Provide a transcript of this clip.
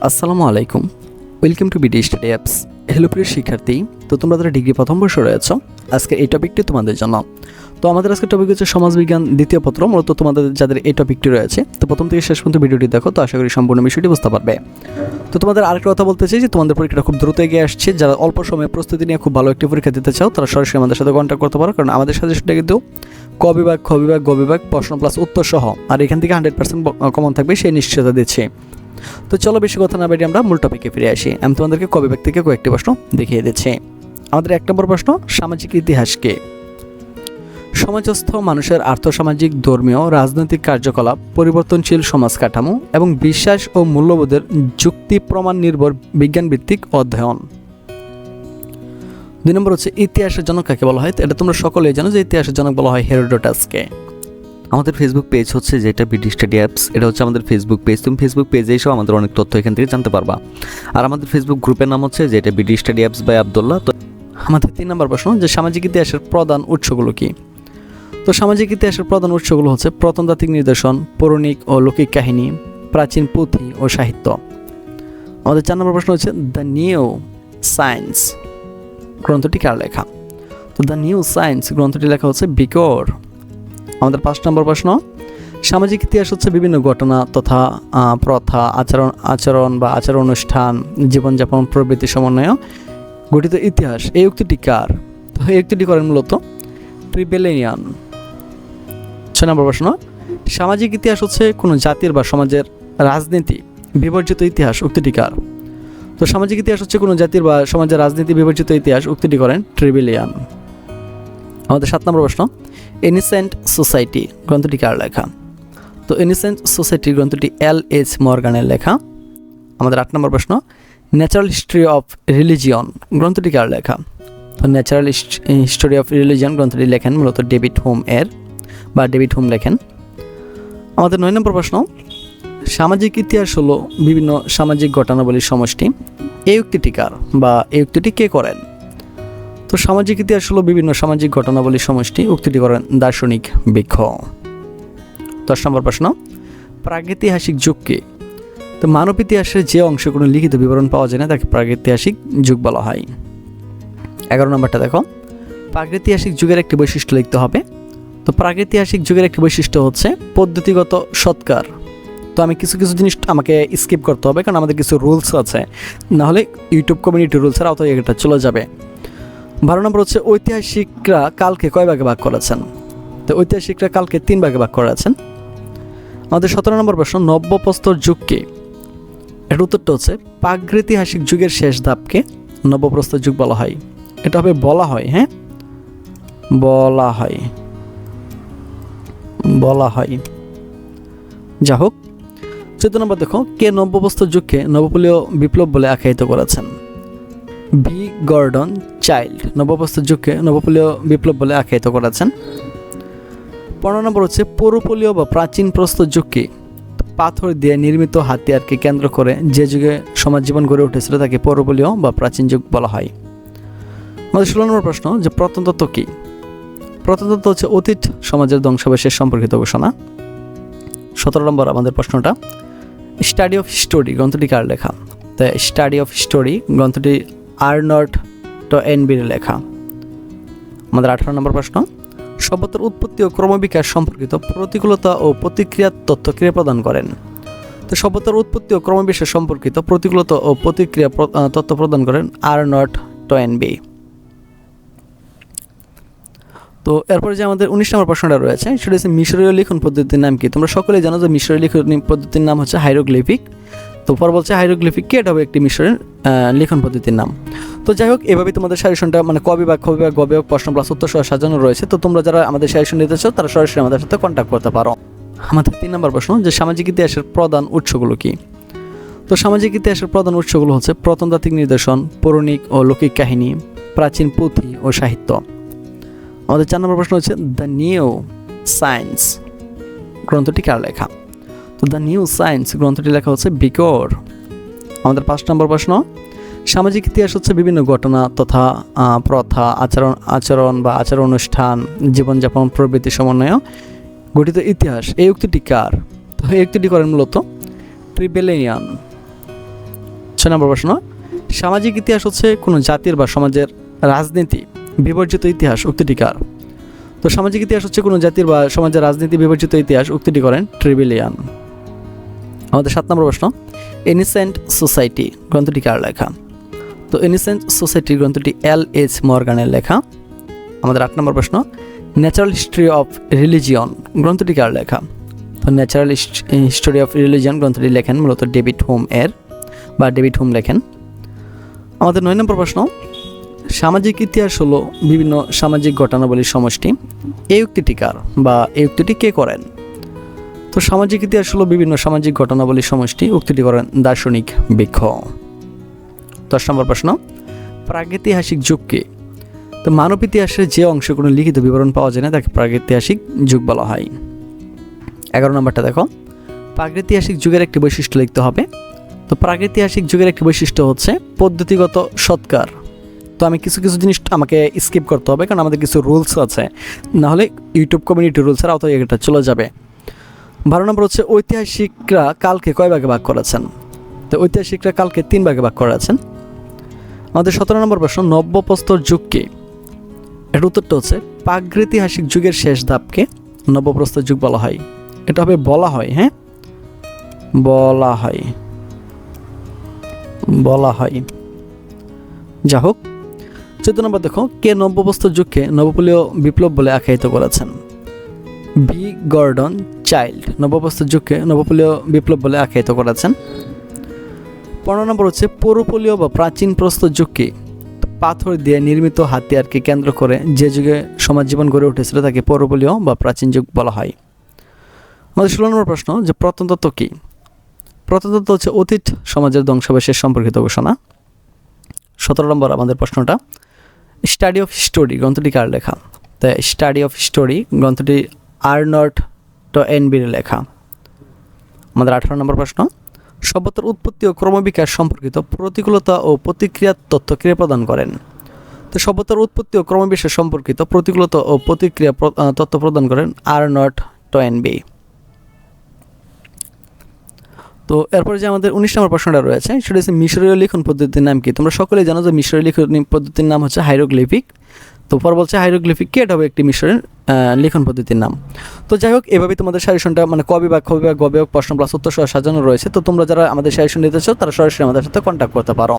আসসালামু আলাইকুম। Welcome to BD study apps hello প্রিয় শিক্ষার্থী, তো তোমরা যারা ডিগ্রি প্রথম বর্ষে রয়েছ, আজকে এই টপিকটি তোমাদের জন্য। তো আমাদের আজকে টপিক হচ্ছে সমাজবিজ্ঞান দ্বিতীয় পত্র, মূলত তোমাদের যাদের এই টপিকটি রয়েছে, তো প্রথম থেকে শেষ পর্যন্ত ভিডিওটি দেখো, তো আশা করি সম্পূর্ণ বিষয়টি বুঝতে পারবে। তো তোমাদের আরেকটা কথা বলতে চাই যে তোমাদের পরীক্ষাটা খুব দ্রুত এগিয়ে আসছে। যারা অল্প সময়ে প্রস্তুতি নিয়ে খুব ভালো একটি পরীক্ষা দিতে চাও, তারা সরাসরি আমাদের সাথে কন্ট্যাক্ট করতে পারো, কারণ আমাদের সাজেশনটা কিন্তু ক বিভাগ, খ বিভাগ, গ বিভাগ, প্রশ্ন প্লাস উত্তর সহ। আর এখান থেকে হান্ড্রেড পার্সেন্ট কমন থাকবে, সেই নিশ্চয়তা দিচ্ছি। তো চলো বেশি কথা না বেরিয়ে আমরা মূল টপিকে ফিরে আসি। আমি তোমাদেরকে কবি ব্যক্তি থেকে কয়েকটি প্রশ্ন দেখিয়ে দিচ্ছি। আমাদের এক নম্বর প্রশ্ন, সামাজিক ইতিহাসকে সমাজস্থ মানুষের আর্থসামাজিক, ধর্মীয়, রাজনৈতিক কার্যকলাপ, পরিবর্তনশীল সমাজ কাঠামো এবং বিশ্বাস ও মূল্যবোধের যুক্তি প্রমাণ নির্ভর বিজ্ঞান ভিত্তিক অধ্যয়ন। দুই নম্বর হচ্ছে, ইতিহাসের জনক কাকে বলা হয়? এটা তোমরা সকলেই জানো যে ইতিহাসের জনক বলা হয় হেরোডোটাসকে। আমাদের ফেসবুক পেজ হচ্ছে যেটা বিডি স্টাডি অ্যাপস এটা হচ্ছে আমাদের ফেসবুক পেজ তুমি ফেসবুক পেজে এসেও আমাদের অনেক তথ্য এখান থেকে জানতে পারবা। আর আমাদের ফেসবুক গ্রুপের নাম হচ্ছে যেটা BD study apps by Abdullah তো আমাদের তিন নম্বর প্রশ্ন, যে সামাজিক ইতিহাসের প্রধান উৎসগুলো কি? তো সামাজিক ইতিহাসের প্রধান উৎসগুলো হচ্ছে প্রত্নতাত্ত্বিক নিদর্শন, পৌরাণিক ও লৌকিক কাহিনী, প্রাচীন পুঁথি ও সাহিত্য। আমাদের চার নম্বর প্রশ্ন হচ্ছে দ্য নিউ সায়েন্স গ্রন্থটি কার লেখা? তো দ্য নিউ সায়েন্স গ্রন্থটি লেখা হচ্ছে বিকোর আমাদের পাঁচ নম্বর প্রশ্ন, সামাজিক ইতিহাস হচ্ছে বিভিন্ন ঘটনা তথা প্রথা, আচরণ আচরণ বা আচার অনুষ্ঠান, জীবনযাপন, প্রবৃত্তি সমন্বয়, গঠিত ইতিহাস। এই উক্তিটি কার? তো এই উক্তিটি করেন মূলত ট্রিবেলেনিয়ান ছয় নম্বর প্রশ্ন, সামাজিক ইতিহাস হচ্ছে কোনো জাতির বা সমাজের রাজনীতি, বিবর্জিত ইতিহাস, উক্তিটি কার? তো সামাজিক ইতিহাস হচ্ছে কোনো জাতির বা সমাজের রাজনীতি, বিবর্জিত ইতিহাস, উক্তিটি করেন ট্রিবিলিয়ান। আমাদের সাত নম্বর প্রশ্ন এনিসেন্ট সোসাইটি গ্রন্থটি কার লেখা? তো এনিসেন্ট সোসাইটি গ্রন্থটি এল এইচ মর্গানের লেখা। আমাদের আট নম্বর প্রশ্ন ন্যাচারাল হিস্ট্রি অফ রিলিজিয়ন গ্রন্থটি কার লেখা? তো ন্যাচারাল হিস্টোরি অফ রিলিজিয়ন গ্রন্থটি লেখেন মূলত ডেভিড হোম এর, বা ডেভিড হোম লেখেন। আমাদের নয় নম্বর প্রশ্ন, সামাজিক ইতিহাস হলো বিভিন্ন সামাজিক ঘটনাবলীর সমষ্টি। এই উক্তিটি কার বা এই উক্তিটি কে করেন? তো সামাজিক ইতিহাস হলো বিভিন্ন সামাজিক ঘটনাবলীর সমষ্টি উক্তিটি করেন দার্শনিক বৃক্ষ। দশ নম্বর প্রশ্ন, প্রাগৈতিহাসিক যুগ কি? তো মানব ইতিহাসের যে অংশে কোনো লিখিত বিবরণ পাওয়া যায় না, তাকে প্রাগৈতিহাসিক যুগ বলা হয়। এগারো নম্বরটা দেখো, প্রাগৈতিহাসিক যুগের একটি বৈশিষ্ট্য লিখতে হবে। তো প্রাগৈতিহাসিক যুগের একটি বৈশিষ্ট্য হচ্ছে পদ্ধতিগত সৎকার। তো আমি কিছু কিছু জিনিস আমাকে স্কিপ করতে হবে, কারণ আমাদের কিছু রুলস আছে। নাহলে ইউটিউব কমিউনিটি রুলসের আওতায় এটা চলে যাবে। বারো নম্বর হচ্ছে ঐতিহাসিকরা কালকে কয় ভাগে ভাগ করেছেন? তো ঐতিহাসিকরা কালকে তিন ভাগে ভাগ করেছেন। আমাদের সতেরো নম্বর প্রশ্ন, নব্যপ্রস্তর যুগ কি? এর উত্তরটা হচ্ছে প্রাগৈতিহাসিক যুগের শেষ ধাপকে নবপ্রস্তর যুগ বলা হয়। এটা হবে বলা হয় হ্যাঁ? বলা হয়। বলা হয়। যা হোক, চোদ্দ নম্বর দেখো, কে নব্যপ্রস্তর যুগকে নবপলীয় বিপ্লব বলে আখ্যায়িত করেছেন? V Gordon Childe. নবপ্রস্তর যুগকে নবপলীয় বিপ্লব বলে আখ্যায়িত করেছেন। পনেরো নম্বর হচ্ছে পৌরপলীয় বা প্রাচীন প্রস্তর যুগকে পাথর দিয়ে নির্মিত হাতিয়ারকে কেন্দ্র করে যে যুগে সমাজ জীবন গড়ে উঠেছিল তাকে পৌরপলীয় বা প্রাচীন যুগ বলা হয়। আমাদের ষোলো নম্বর প্রশ্ন যে প্রত্নতত্ত্ব কী? প্রত্নতত্ত্ব হচ্ছে অতীত সমাজের ধ্বংসাবশেষ সম্পর্কিত ঘোষণা। সতেরো নম্বর আমাদের প্রশ্নটা। স্টাডি অফ হিস্টোরি গ্রন্থটি কার লেখা? দ্য স্টাডি অফ হিস্টোরি গ্রন্থটি আর্নট ট এনবির লেখা। আমাদের আঠারো নম্বর প্রশ্ন, সভ্যতার উৎপত্তি ও ক্রমবিকাশ সম্পর্কিত প্রতিকূলতা ও প্রতিক্রিয়ার তথ্য ক্রিয়া প্রদান করেন? তো সভ্যতার উৎপত্তি ও ক্রমবিকাশ সম্পর্কিত প্রতিকূলতা ও প্রতিক্রিয়া প্র- তথ্য প্রদান করেন আর নট ট এনবি। তো এরপরে যে আমাদের উনিশ নম্বর প্রশ্নটা রয়েছে, সেটা হচ্ছে মিশরীয় লিখন পদ্ধতির নাম কি? তোমরা সকলেই জানো যে মিশরীয় লিখন পদ্ধতির নাম হচ্ছে হাইরোগ্লিফিক। তো পর বলছে হাইরোগ্লিফিক কি? এটা হবে একটি মিশরের লিখন পদ্ধতির নাম। তো যাই হোক এভাবে তোমাদের সাজেশনটা মানে ক বিভাগ খ বিভাগ গ বিভাগ প্রশ্ন প্লাস উত্তর সহ সাজানো রয়েছে। তো তোমরা যারা আমাদের সাজেশন নিতে চাও, তারা সরাসরি আমাদের সাথে কন্ট্যাক্ট করতে পারো। আমাদের তিন নম্বর প্রশ্ন, যে সামাজিক ইতিহাসের প্রধান উৎসগুলো কি? তো সামাজিক ইতিহাসের প্রধান উৎসগুলো হচ্ছে প্রত্নতাত্ত্বিক নিদর্শন, পৌরাণিক ও লৌকিক কাহিনী, প্রাচীন পুঁথি ও সাহিত্য। আমাদের চার নম্বর প্রশ্ন হচ্ছে দ্য নিউ সায়েন্স গ্রন্থটি কার লেখা? দ্য নিউ সায়েন্স গ্রন্থটি লেখা হচ্ছে বিকোর আমাদের পাঁচ নম্বর প্রশ্ন, সামাজিক ইতিহাস হচ্ছে বিভিন্ন ঘটনা তথা প্রথা, আচরণ আচরণ বা আচার অনুষ্ঠান জীবনযাপন, প্রবৃত্তি সমন্বয়, গঠিত ইতিহাস। এই উক্তিটি কার? তো এই উক্তিটি করেন মূলত ট্রিবেলেনিয়ান ছয় নম্বর প্রশ্ন, সামাজিক ইতিহাস হচ্ছে কোনো জাতির বা সমাজের রাজনীতি, বিবর্জিত ইতিহাস, উক্তিটি কার? তো সামাজিক ইতিহাস হচ্ছে কোনো জাতির বা সমাজের রাজনীতি, বিবর্জিত ইতিহাস, উক্তিটি করেন ট্রিবিলিয়ান। আমাদের সাত নম্বর প্রশ্ন এনিসেন্ট সোসাইটি গ্রন্থটি কার লেখা? তো এনিসেন্ট সোসাইটি গ্রন্থটি এল এইচ মর্গানের লেখা। আমাদের আট নম্বর প্রশ্ন ন্যাচারাল হিস্ট্রি অফ রিলিজিয়ন গ্রন্থটি কার লেখা? তো ন্যাচারাল হিস্টোরি অফ রিলিজিয়ন গ্রন্থটি লেখেন মূলত ডেভিড হোম এর, বা ডেভিড হোম লেখেন। আমাদের নয় নম্বর প্রশ্ন, সামাজিক ইতিহাস হলো বিভিন্ন সামাজিক ঘটনাবলীর সমষ্টি। এই উক্তিটি কার বা এই উক্তিটি কে করেন? তো সামাজিক ইতিহাস হলো বিভিন্ন সামাজিক ঘটনাবলী সমষ্টি উক্তিটি করেন দার্শনিক বৃক্ষ। দশ নম্বর প্রশ্ন, প্রাগৈতিহাসিক যুগকে তো মানব ইতিহাসের যে অংশে কোনো লিখিত বিবরণ পাওয়া যায় না, তাকে প্রাগৈতিহাসিক যুগ বলা হয়। এগারো নম্বরটা দেখো, প্রাগৈতিহাসিক যুগের একটি বৈশিষ্ট্য লিখতে হবে। তো প্রাগৈতিহাসিক যুগের একটি বৈশিষ্ট্য হচ্ছে পদ্ধতিগত সৎকার। তো আমি কিছু কিছু জিনিস আমাকে স্কিপ করতে হবে, কারণ আমাদের কিছু রুলস আছে। নাহলে ইউটিউব কমিউনিটি রুলসের আওতায় এটা চলে যাবে। বারো নম্বর হচ্ছে ঐতিহাসিকরা কালকে কয় ভাগে ভাগ করেছেন? তো ঐতিহাসিকরা কালকে তিন ভাগে ভাগ করেছেন। আমাদের সতেরো নম্বর প্রশ্ন, নব্যপ্রস্তর যুগ কি? এর উত্তরটা হচ্ছে প্রাগৈতিহাসিক যুগের শেষ ধাপকে নবপ্রস্তর যুগ বলা হয়। এটা হবে বলা হয় হ্যাঁ? বলা হয়। বলা হয়। যা হোক, চোদ্দ নম্বর দেখো, কে নব্যপ্রস্তর যুগকে নবপলীয় বিপ্লব বলে আখ্যায়িত করেছেন? V Gordon Childe. নবপ্রস্তর যুগকে নবপলীয় বিপ্লব বলে আখ্যায়িত করেছেন। পনেরো নম্বর হচ্ছে পৌরপলীয় বা প্রাচীন প্রস্তর যুগকে পাথর দিয়ে নির্মিত হাতিয়ারকে কেন্দ্র করে যে যুগে সমাজ জীবন গড়ে উঠেছিল তাকে পৌরপলীয় বা প্রাচীন যুগ বলা হয়। আমাদের ষোলো নম্বর প্রশ্ন যে প্রত্নতত্ত্ব কী? প্রত্নতত্ত্ব হচ্ছে অতীত সমাজের ধ্বংসাবশেষ সম্পর্কিত ঘোষণা। সতেরো নম্বর আমাদের প্রশ্নটা স্টাডি অফ হিস্টোরি গ্রন্থটি কার লেখা? তাই স্টাডি অফ হিস্টোরি গ্রন্থটি আর্নট ট এনবির লেখা। আমাদের আঠারো নম্বর প্রশ্ন, সভ্যতার উৎপত্তি ও ক্রমবিকাশ সম্পর্কিত প্রতিকূলতা ও প্রতিক্রিয়ার তথ্য কে প্রদান করেন? তো সভ্যতার উৎপত্তি ও ক্রমবিকাশ সম্পর্কিত প্রতিকূলতা ও প্রতিক্রিয়া তথ্য প্রদান করেন আর নট টয়েনবি তো এরপরে যে আমাদের উনিশ নম্বর প্রশ্নটা রয়েছে, সেটা হচ্ছে মিশরীয় লিখন পদ্ধতির নাম কি? তোমরা সকলেই জানো যে মিশরীয় লিখন পদ্ধতির নাম হচ্ছে হাইরোগ্লিফিক। তো পর বলছে হাইরোগ্লিফিক কি? এটা হবে একটি মিশরের লিখন পদ্ধতির নাম। তো যাই হোক এভাবে তোমাদের সাজেশনটা মানে কবি বা কবি বা গবে হোক প্রশ্ন প্লাস উত্তর সাজানো রয়েছে। তো তোমরা যারা আমাদের সাজেশন নিতে চাও, তারা সরাসরি আমাদের সাথে কন্ট্যাক্ট করতে পারো।